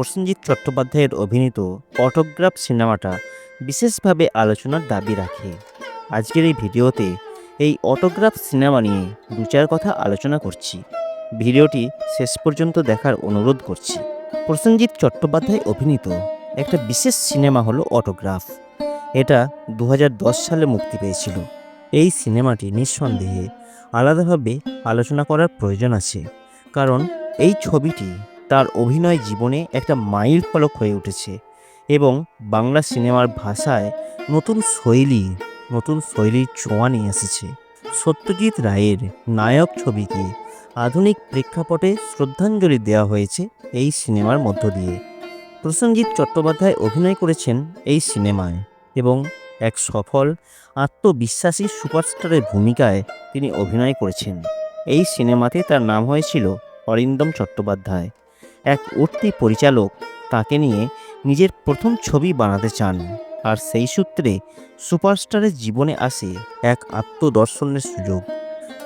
প্রসেনজিৎ চট্টোপাধ্যায়ের অভিনীত অটোগ্রাফ সিনেমাটা বিশেষভাবে আলোচনার দাবি রাখে। আজকের এই ভিডিওতে এই অটোগ্রাফ সিনেমা নিয়ে দু চার কথা আলোচনা করছি। ভিডিওটি শেষ পর্যন্ত দেখার অনুরোধ করছি। প্রসেনজিৎ চট্টোপাধ্যায় অভিনীত একটা বিশেষ সিনেমা হলো অটোগ্রাফ। এটা দু হাজার দশ সালে মুক্তি পেয়েছিল। এই সিনেমাটি নিঃসন্দেহে আলাদাভাবে আলোচনা করার প্রয়োজন আছে। কারণ এই ছবিটি তার অভিনয় জীবনে একটা মাইল ফলক হয়ে উঠেছে এবং বাংলা সিনেমার ভাষায় নতুন শৈলী, নতুন শৈলীর ছোঁয়া নিয়ে এসেছে। সত্যজিৎ রায়ের নায়ক ছবিকে আধুনিক প্রেক্ষাপটে শ্রদ্ধাঞ্জলি দেওয়া হয়েছে এই সিনেমার মধ্য দিয়ে। প্রসেনজিৎ চট্টোপাধ্যায় অভিনয় করেছেন এই সিনেমায় এবং এক সফল আত্মবিশ্বাসী সুপারস্টারের ভূমিকায় তিনি অভিনয় করেছেন। এই সিনেমাতে তার নাম হয়েছিল অরিন্দম চট্টোপাধ্যায়। এক উঠতি পরিচালক তাকে নিয়ে নিজের প্রথম ছবি বানাতে চান। আর সেই সূত্রে সুপারস্টারের জীবনে আসে এক আত্মদর্শনের সুযোগ।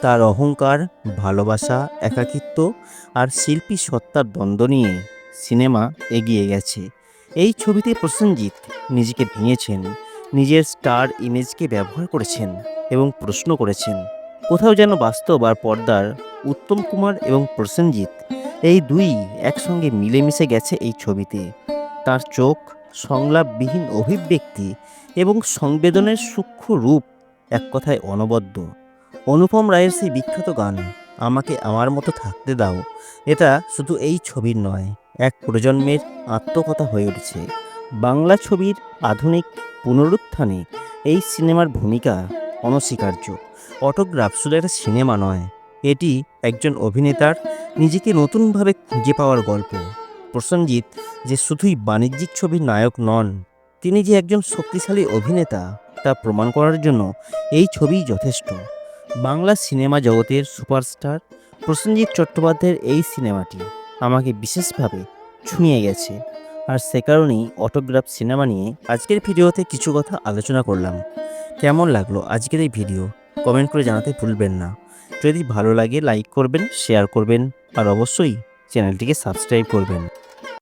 তার অহংকার, ভালোবাসা, একাকিত্ব আর শিল্পী সত্তার দ্বন্দ্ব নিয়ে সিনেমা এগিয়ে গেছে। এই ছবিতে প্রসেনজিৎ নিজেকে ভেঙেছেন, নিজের স্টার ইমেজকে ব্যবহার করেছেন এবং প্রশ্ন করেছেন, কোথাও যেন বাস্তব আর পর্দার উত্তম কুমার এবং প্রসেনজিৎ এই দুই একসঙ্গে মিলেমিশে গেছে এই ছবিতে। তার চোখ সংলাপবিহীন অভিব্যক্তি এবং সংবেদনের সূক্ষ্ম রূপ এক কথায় অনবদ্য। অনুপম রায়ের সেই বিখ্যাত গান, আমাকে আমার মতো থাকতে দাও এটা শুধু এই ছবির নয়, এক প্রজন্মের আত্মকথা হয়ে উঠেছে। বাংলা ছবির আধুনিক পুনরুত্থানে এই সিনেমার ভূমিকা অনস্বীকার্য। অটোগ্রাফ শুধু একটা সিনেমা নয় এটি একজন অভিনেতার নিজেকে নতুনভাবে খুঁজে পাওয়ার গল্প। প্রসেনজিৎ যে শুধুই বাণিজ্যিক ছবির নায়ক নন, তিনি যে একজন শক্তিশালী অভিনেতা তা প্রমাণ করার জন্য এই ছবিই যথেষ্ট। বাংলা সিনেমা জগতের সুপারস্টার প্রসেনজিৎ চট্টোপাধ্যায়ের এই সিনেমাটি আমাকে বিশেষভাবে ছুঁয়ে গেছে। আর সে কারণেই অটোগ্রাফ সিনেমা নিয়ে আজকের ভিডিওতে কিছু কথা আলোচনা করলাম। কেমন লাগল আজকের এই ভিডিও? কমেন্ট করে জানাতে ভুলবেন না। যদি ভালো লাগে লাইক করবেন শেয়ার করবেন আর অবশ্যই চ্যানেলটিকে সাবস্ক্রাইব করবেন।